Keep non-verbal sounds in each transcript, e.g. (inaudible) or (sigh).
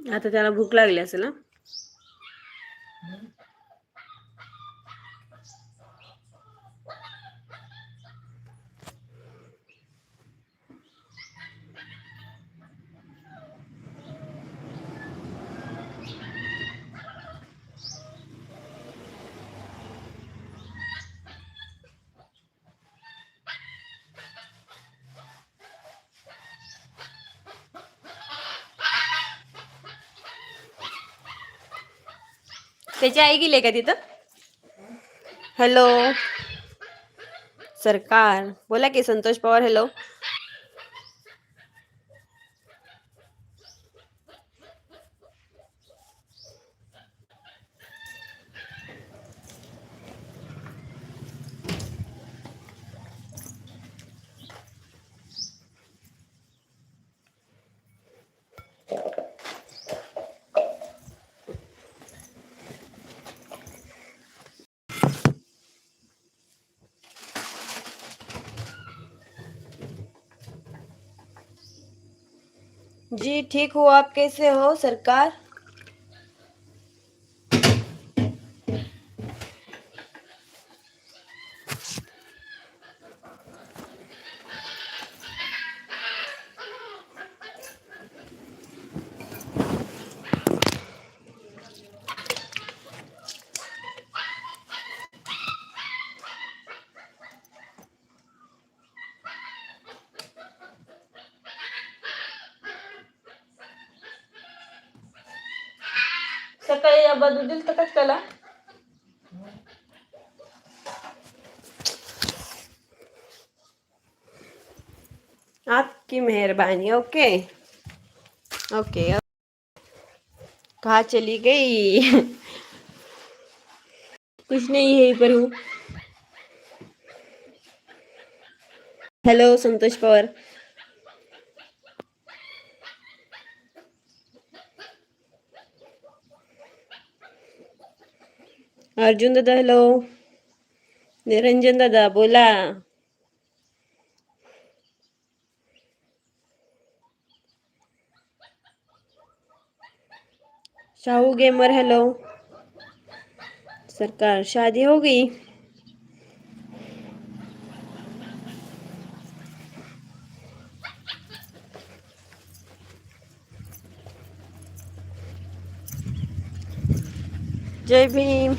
आता त्याला भूक लागली असेल ना त्याची आई गेली का तिथं? हॅलो सरकार. बोला की संतोष पवार हॅलो जी ठीक हो आप कैसे हो सरकार? सकाळी या बाजू दिल तर त्याला? आपकी मेहरबानी, ओके. ओके कहा चली गई? कुछ नहीं है पर हूँ. हेलो संतोष पवार. अर्जुन दादा हॅलो निरंजन दादा बोला शाहू गेमर हेलो सरकार शादी हो गई जय भीम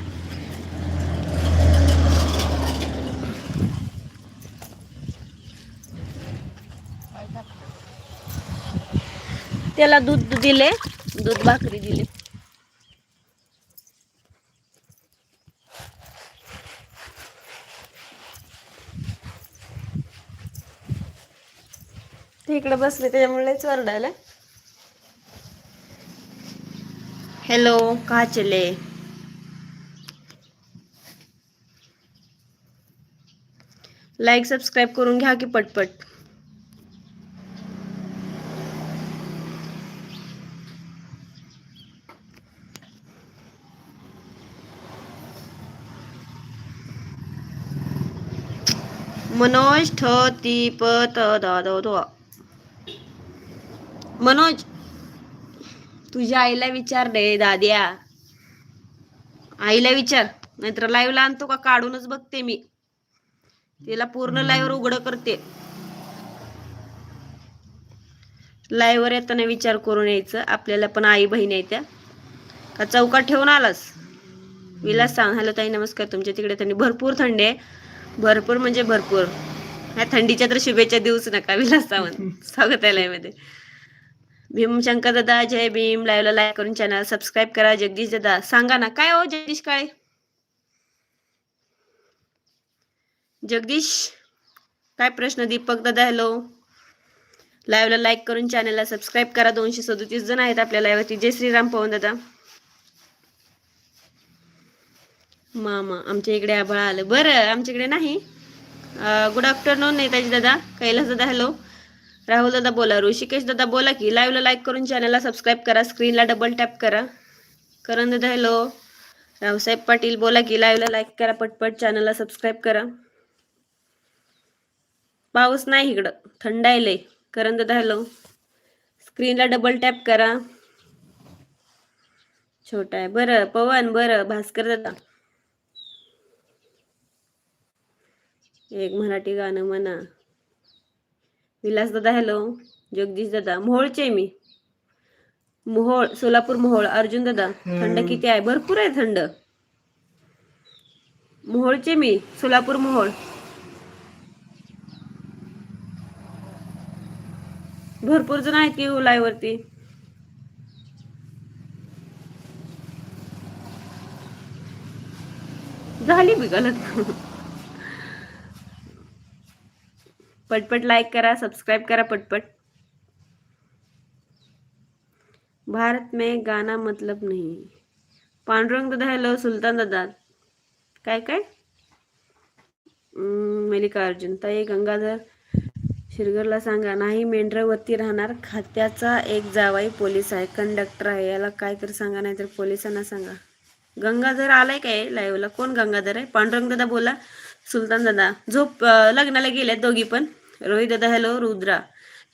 त्याला दूध दिले, दूध भाकरी दिली. इकडे बसले त्याच्यामुळेच ओरडायला हॅलो कहा चले? लाईक, सबस्क्राईब करून घ्या की पटपट. मनोज ठ ती प त द द द मनोज तुझ्या आईला विचार रे दाद्या. आईला विचार नाहीतर लाईव्हला आणतो का? काढूनच बघते मी. तिला पूर्ण लाईव्हवर उघड करते. लाईव्हवर येताना विचार करून यायचं. आपल्याला पण आई बहीण आहे त्या. का चौकात ठेवून आलास? विलास सांग. हॅलो ताई नमस्कार. तुमच्या तिकडे थंडी भरपूर थंडी आहे. भरपूर म्हणजे भरपूर. ह्या थंडीच्या तर शुभेच्छा देऊच नका विलास सावंत. स्वागत आहे live मध्ये. भीमशंकर दादा जय भीम. लाईव्हला लाईक करून चॅनल सबस्क्राईब करा. जगदीश दादा सांगा ना काय हो जगदीश काळे जगदीश काय प्रश्न? दीपक दादा हॅलो लाईव्हला लाईक करून चॅनलला सबस्क्राईब करा. दोनशे सदोतीस जण आहेत आपल्या लाईव्हवरती जय श्रीराम पवन दादा. मामा आमच्या इकडे आभाळ आलं. बरं आमच्याकडे नाही. गुड आफ्टरनून नेताजी दादा. कैलास दादा हॅलो राहुल दादा बोला. ऋषिकेश दादा बोला की लाईव्हला लाईक करून चॅनलला सबस्क्राईब करा. स्क्रीनला डबल टॅप करा. करण दादा हॅलो रावसाहेब पाटील बोला की लाईव्हला लाईक करा. पटपट चॅनलला सबस्क्राईब करा. पाऊस नाही इकडं. थंड आहे लय. करण दादा हॅलो स्क्रीनला डबल टॅप करा. छोटा आहे. बरं पवन बरं. भास्कर दादा. एक मराठी गाणं म्हणा. विलास दादा हॅलो जगदीश दादा मोहोळचे मी. मोहोळ सोलापूर मोहोळ अर्जुन दादा थंड किती आहे? भरपूर आहे थंड. मोहोळचे मी सोलापूर मोहोळ. भरपूर जण आहेत की लाईव्ह वरती? झाली बी गलत पटपट लाईक करा सबस्क्राईब करा पटपट. भारत में गाना मतलब नहीं. पांडुरंग दादा हॅलो सुलतान दादा. काय काय? मल्लिकार्जुन ताई गंगाधर शिरगरला सांगा नाही मेंढरावरती राहणार खात्याचा एक जावाई पोलीस आहे कंडक्टर आहे. याला काय तर सांगा नाहीतर पोलिसांना सांगा. गंगाधर आलाय काय लाईव्हला कोण गंगाधर आहे? पांडुरंग दादा बोला सुलतान दादा. झोप लग्नाला गेले दोघी पण. रोहित दादा हॅलो रुद्रा.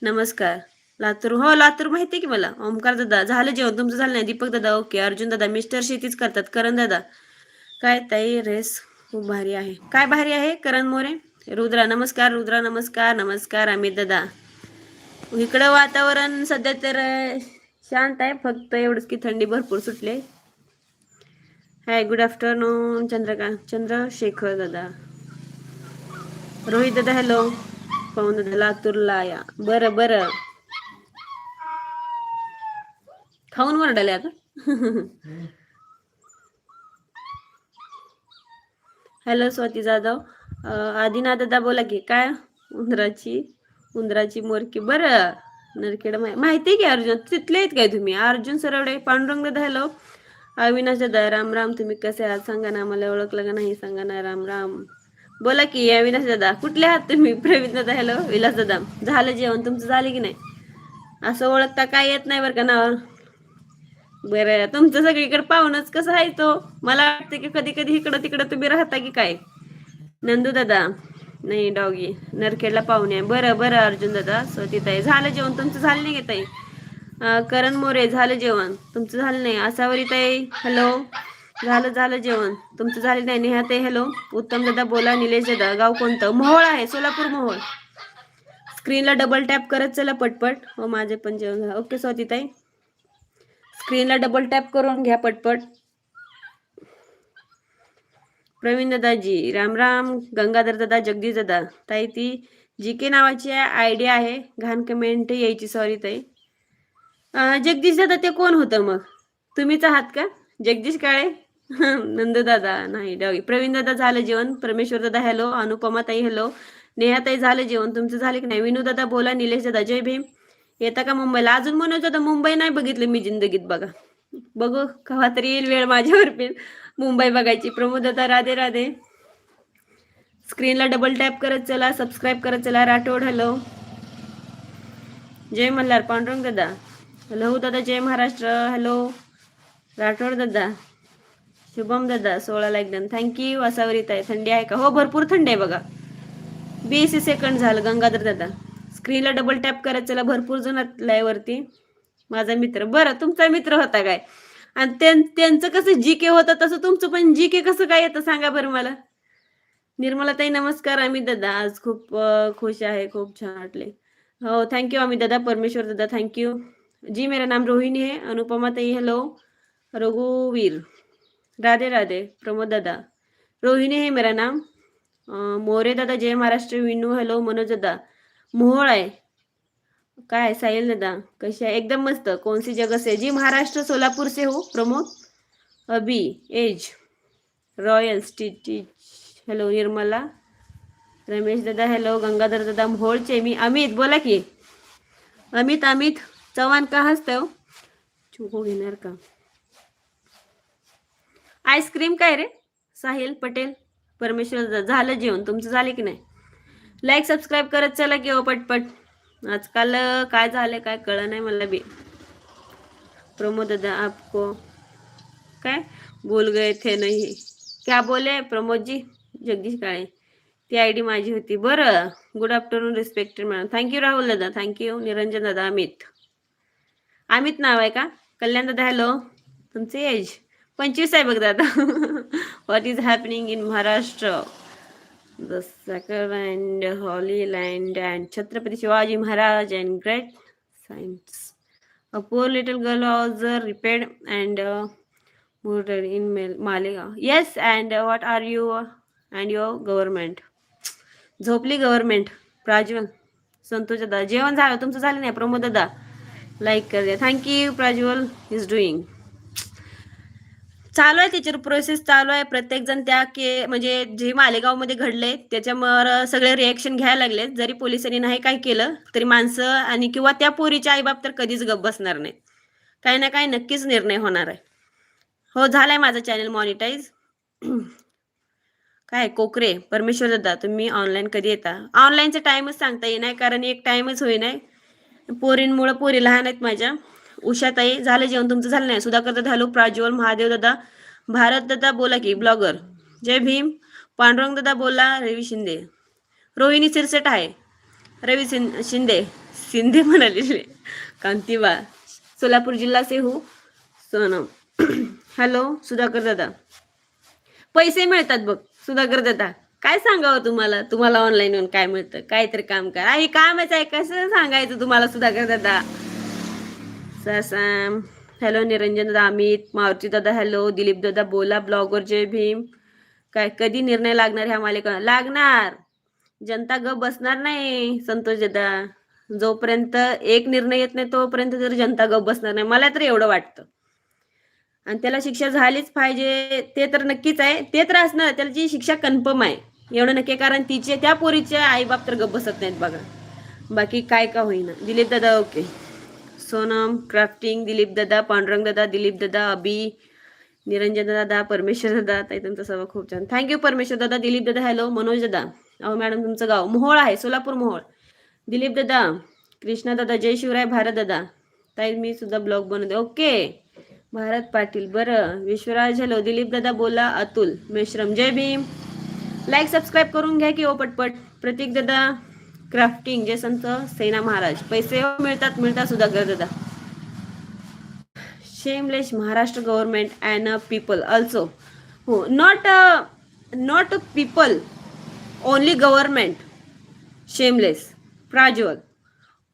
नमस्कार. लातूर हो लातूर माहिती आहे की मला? ओमकार दादा झालं जेवण? तुमचं झालं नाही? दीपक दादा ओके. अर्जुन दादा मिस्टर शेतीच करतात. करण दादा काय ताई रेस खूप भारी आहे. काय भारी आहे? करण मोरे? रुद्रा नमस्कार रुद्रा नमस्कार नमस्कार अमित दादा. इकडं वातावरण सध्या तर शांत आहे. फक्त एवढंच की थंडी भरपूर सुटली hi good afternoon Chandrakant Chandrashekhar दादा. रोहित दादा हॅलो पवन लातूरला या. बरं बरं. खाऊन वरडल्या आता हॅलो स्वाती जाधव. आदिना दादा बोला की काय? उंदराची उंदराची मोरकी. बरं. नरखेड माहिती आहे की अर्जुन? तिथले आहेत काय तुम्ही? अर्जुन सरवडे पांडुरंग दादा हॅलो अविनाश दादा राम राम. तुम्ही कसे आहात? सांगा ना मला ओळखलं का नाही? सांगा ना राम राम. बोला की अविनाश दादा कुठले आहात तुम्ही? प्रवीण दादा हॅलो विलास दादा. झालं जेवण तुमचं झालं की नाही? असं ओळखता काय येत नाही बरं का नाव? बरं तुमचं सगळीकडे पाहूनच कसं आहे तो? मला वाटतं की कधी कधी इकडं तिकडं तुम्ही राहता की काय? नंदू दादा नाही डॉगी नरखेडला पाहुणे आहे. बरं बरं अर्जुन दादा स्वतीताई झालं जेवण तुमचं झालं नाही घेताई करण मोरे झालं जेवण. तुमचं झालं नाही. असावरी ताई हॅलो झालं झालं जेवण. तुमचं झालं नाही नेहा ते हॅलो उत्तम दादा बोला निलेश दादा. गाव कोणतं? मोहोळ आहे सोलापूर मोहोळ. स्क्रीनला डबल टॅप करत चला पटपट. हो माझे पण जेवण झालं. ओके स्वातीताई स्क्रीनला डबल टॅप करून घ्या पटपट. प्रवीण दादाजी राम राम. गंगाधर दादा जगदीश दादा. ताई ती जी के नावाची आयडिया आहे. घाण कमेंट यायची सॉरी ताई. जगदीश दादा ते कोण होतं मग? तुम्हीच आहात का? जगदीश काळे? (laughs) नंदू दादा नाही डॉगी प्रवीण दादा झालं जेवण. परमेश्वर दादा हॅलो अनुपमा ताई हॅलो नेहा ताई झालं जेवण. तुमचं झालं की नाही? विनू दादा बोला. निलेश दादा जय भीम. येता का मुंबईला? अजून म्हणत होता मुंबई नाही बघितलं मी जिंदगीत बघा. बघू केव्हा तरी येईल वेळ माझ्यावर पण. मुंबई बघायची. प्रमोद दादा राधे राधे. स्क्रीनला डबल टॅप करत चला. सबस्क्राईब करत चला. राठोड हॅलो जय मल्हार पांडुरंग दादा हॅलो दादा जय महाराष्ट्र. हॅलो राठोड दादा शुभम दादा सोळाला एकदम. थँक्यू थँक्यू येत आहे थंडी आहे का? हो भरपूर थंडी आहे बघा. बीएससी सेकंड झालं गंगाधर दादा. स्क्रीनला डबल टॅप करत चला भरपूर जण लायवरती माझा मित्र. बरं तुमचा मित्र होता काय? आणि त्यांचं कसं जी के होतं तसं तुमचं पण जी के कसं काय येतं सांगा बरं मला. निर्मला ताई नमस्कार अमित दादा. आज खूप खुश आहे खूप छान वाटले. हो थँक्यू अमित दादा. परमेश्वर दादा थँक्यू जी मेरा नाम रोहिणी है अनुपमा ताई हॅलो रघुवीर. राधे राधे. प्रमोद दादा. रोहिणी है मेरा नाम. मोरे दादा जय महाराष्ट्र. विनू हॅलो मनोज दादा. मोहोळ आहे. काय साहिल दादा? कशी आहे? एकदम मस्त. कोणसी जगह से जी महाराष्ट्र सोलापूर से हो. प्रमोद. अभी age. Royal stitch hello Nirmala. Ramesh दादा हॅलो गंगाधर दादा मोहोळचे मी अमित बोला की. अमित अमित. चव्हाण का हसते हो? चुको घेणार का? आईस्क्रीम काय रे? साहिल पटेल परमेश्वर झालं जेवण तुमचं झालं की नाही? लाईक सबस्क्राईब करत चला की हो पटपट. आजकाल काय झालं काय कळलं नाही मला बी. प्रमोद दादा आपको काय? बोल गए थे नाही. क्या बोले प्रमोदजी? जगदीश काळे. ती आय डी माझी होती. बरं good afternoon respected madam thank you Rahul दादा. थँक्यू निरंजन दादा अमित. अमित नाव आहे का? कल्याण दादा हॅलो तुमचे एज पंचवीस आहे बघ दादा. What is happening in Maharashtra the second and holy land and Chhatrapati Shivaji Maharaj and great science a poor little girl was raped and and uh, murdered in and Malegaon. Yes, and uh, what are you uh, and your government? झोपली government Prajwal Santosh दादा. जेवण झालं तुमचं झालं नाही प्रमोद दादा. Like कर द्या थँक्यू प्राज्वल इज डुईंग चालू आहे त्याच्यावर प्रोसेस चालू आहे. प्रत्येक जण त्या के म्हणजे जे मालेगावमध्ये घडले त्याच्यावर सगळे रिएक्शन घ्यायला लागले. जरी पोलिसांनी नाही काय केलं तरी माणसं आणि किंवा त्या पोरीच्या आईबाप तर कधीच गप बसणार नाही. काही ना काही नक्कीच निर्णय होणार आहे. हो झालाय माझं चॅनल मॉनिटाईज काय कोकरे परमेश्वर दादा तुम्ही ऑनलाईन कधी येता? ऑनलाईनचा टाइमच सांगता येणार कारण एक टाइमच होईनाय पोरींमुळं पोरी लहान आहेत माझ्या. उषाताई झालं जेवण? तुमचं झालं नाही? सुधाकर दादा हॅलो प्राज्वल महादेव दादा भारत दादा बोला की ब्लॉगर. जय भीम. पांडुरंग दादा बोला रवी शिंदे. रोहिणी सिरसेट आहे. रवी शिंदे. शिंदे म्हणाले. कांतीबा सोलापूर जिल्हा से हू. सोनम. हॅलो सुधाकर दादा. पैसे मिळतात बघ सुधाकर दादा. काय सांगावं तुम्हाला? तुम्हाला ऑनलाईन काय मिळतं? काहीतरी काम करा. हे कामच आहे कसं सांगायचं तुम्हाला सुधाकर दादा? सॅम हॅलो निरंजन दादा अमित मारुती दादा हॅलो दिलीप दादा बोला ब्लॉगवर जय भीम। काय कधी निर्णय लागणार ह्या मालिका लागणार! जनता ग बसणार नाही संतोष दादा. जोपर्यंत एक निर्णय येत नाही तोपर्यंत जर जनता गप बसणार नाही. मला तर एवढं वाटतं. आणि त्याला शिक्षा झालीच पाहिजे ते तर नक्कीच आहे. ते तर असणार त्याची शिक्षा कन्फर्म आहे एवढं नक्की आहे, कारण तिचे त्या पोरीचे आईबाप तर गप बसत नाहीत बघा. बाकी काय का होईना. दिलीप दादा ओके सोनम क्राफ्टिंग दिलीप दादा पांडुरंग दादा दिलीप दादा अबी निरंजन दादा परमेश्वर दादा. ताई तुमचा सर्व खूप छान. थँक्यू परमेश्वर दादा. दिलीप दादा हॅलो मनोज दादा. अहो मॅडम तुमचं गाव. मोहोळ आहे सोलापूर मोहोळ. दिलीप दादा कृष्णा दादा जय शिवराय भारत दादा. ताई मी सुद्धा ब्लॉग बनवते. ओके भारत पाटील. बरं. विश्वराज हॅलो दिलीप दादा बोला. अतुल मेश्रम. जय भीम. लाईक सबस्क्राईब करून घ्या की ओ पटपट. प्रतीक दादा क्राफ्टिंग जे संत सेना महाराज. पैसे मिळतात मिळतात सुद्धा दादा shameless Maharashtra government and people also हो not not people only government shameless Prajwal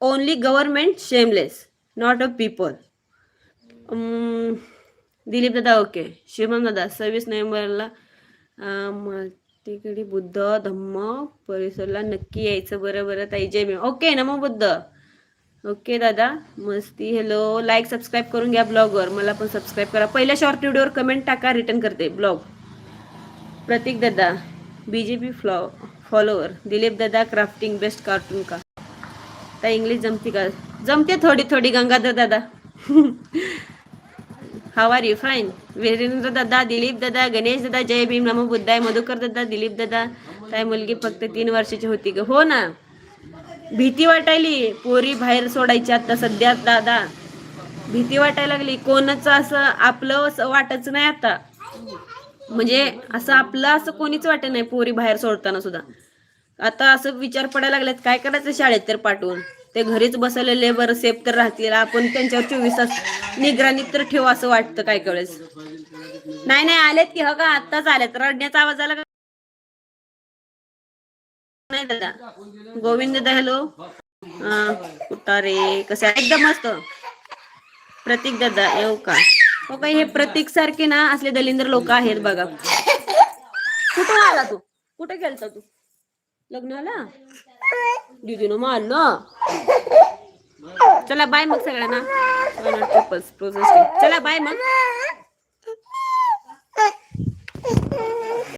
only government shameless not a people Dilip दादा ओके शिवम दादा सव्वीस नोव्हेंबरला तिकडे बुद्ध धम्म परिसरला नक्की यायचं. बरं बरं ताई जय मी ओके नमो बुद्ध. ओके दादा. मस्ती. हॅलो लाईक सबस्क्राईब करून घ्या ब्लॉगवर मला पण सबस्क्राईब करा. पहिल्या शॉर्ट व्हिडिओवर कमेंट टाका रिटर्न करते. ब्लॉग प्रतीक दादा. B J P flaw follower Dilip दादा क्राफ्टिंग बेस्ट कार्टून का? ताई इंग्लिश जमते का? जमते थोडी थोडी गंगाधर दादा. (laughs) How are you fine Virendra दादा दिलीप दादा गणेश दादा जय भीम नमो बुद्धाय मधुकर दादा दिलीप दादा काय मुलगी फक्त तीन वर्षाची होती ग. हो ना? भीती वाटायली. पोरी बाहेर सोडायची आता सध्या दादा. भीती वाटायला लागली. कोणाचं असं आपलं असं वाटच नाही आता. म्हणजे असं आपलं असं कोणीच वाटत नाही पोरी बाहेर सोडताना सुद्धा. आता असं विचार पडायला लागलेत काय करायचं शाळेत तर पाठवून? ते घरीच बसवले लेबर सेफ तर राहतील. आपण त्यांच्यावर चोवीस तास निगराणीत तर ठेवू असं वाटतं काय कळेस नाही नाही आलेत की हो का आत्ताच आलेत. रडण्याचा आवाज आला का? नाही दादा. गोविंद दादा हॅलो. कुठं रे? कसं आहे? एकदम मस्त. प्रतीक दादा येऊ का? हो काही हे प्रतीक सारखे ना असले दलिंद्र लोक आहेत बघा. कुठं आला तू? कुठे गेलता तू? लग्नाला? दिदीनं मारलं. चला बाय मग सगळ्यांना. प्रोसेस चला बाय मग.